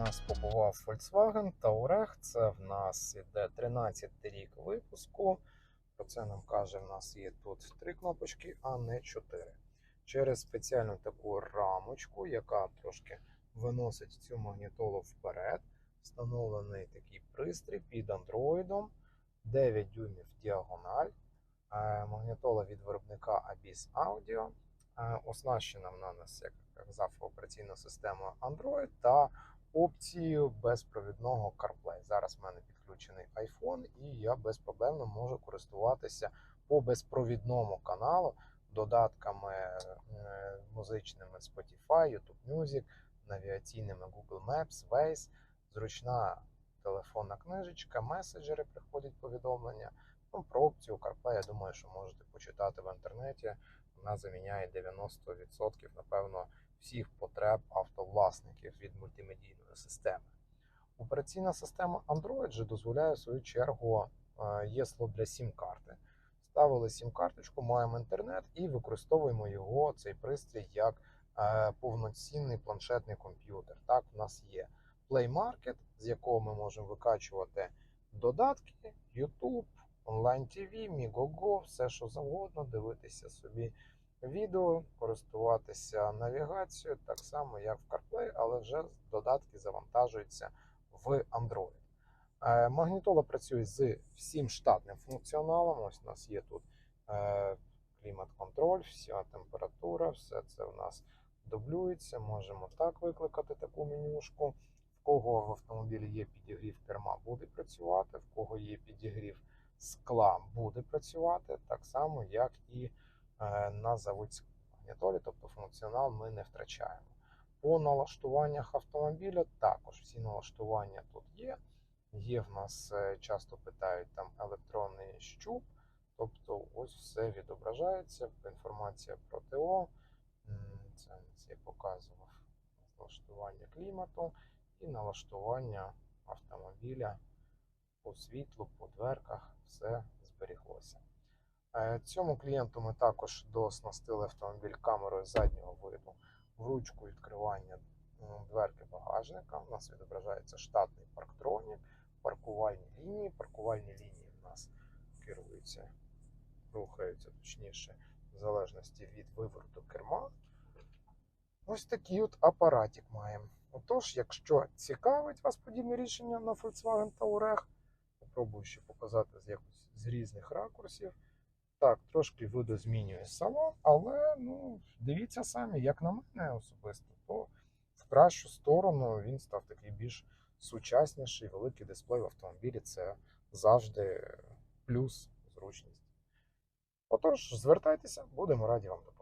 Volkswagen Touareg. Це в нас іде 13 рік випуску. Про це нам каже, в нас є тут три кнопочки, а не чотири. Через спеціальну таку рамочку, яка трошки виносить цю магнітолу вперед. Встановлений такий пристрій під андроїдом, 9 дюймів діагональ, е, магнітола від виробника Abyss Audio. Е, Оснащена вона нас, як казав, операційною системою Android та опцією безпровідного CarPlay. Зараз в мене підключений iPhone, і я безпроблемно можу користуватися по безпровідному каналу додатками е, музичними Spotify, YouTube Music, навігаційними Google Maps, Waze, зручна телефонна книжечка, меседжери приходять повідомлення. Ну, про опцію CarPlay, я думаю, що можете почитати в інтернеті. Вона заміняє 90%, напевно, всіх потреб автовласників від мультимедійної системи. Операційна система Android же дозволяє в свою чергу е, є слот для сім-карти. Ставили сім-карточку, маємо інтернет і використовуємо його, цей пристрій, як е, повноцінний планшетний комп'ютер. Так, в нас є Play Market, з якого ми можемо викачувати додатки, YouTube, онлайн TV, Migogo, все що завгодно, дивитися собі відео, користуватися навігацією, так само як в CarPlay, але вже додатки завантажуються в Android. Е, Магнітола працює з всім штатним функціоналом. Ось у нас є тут е, клімат-контроль, вся температура, все це у нас дублюється. Можемо так викликати таку менюшку. В кого в автомобілі є підігрів керма, буде працювати, в кого є підігрів скла, буде працювати, так само, як і на заводській магнітолі, тобто функціонал ми не втрачаємо. По налаштуваннях автомобіля також всі налаштування тут є. Є в нас е, часто питають там електронний щуп, тобто ось все відображається. Інформація про ТО. Це я показував налаштування клімату і налаштування автомобіля по світлу, по дверках, все зберіглося. Е, Цьому клієнту ми також дооснастили автомобіль камерою заднього виду в ручку відкривання дверки багажника. У нас відображається штатний парктронік, паркувальні лінії. Паркувальні лінії в нас керуються, рухаються точніше, в залежності від вивороту керма. Ось такий от апаратик маємо. Отож, якщо цікавить вас подібне рішення на Volkswagen Touareg, попробую ще показати з якось з різних ракурсів. Так, трошки видозмінює салон, але ну, дивіться самі, як на мене особисто, то в кращу сторону він став такий більш сучасніший, великий дисплей в автомобілі це завжди плюс зручність. Отож, звертайтеся, будемо раді вам допомогти.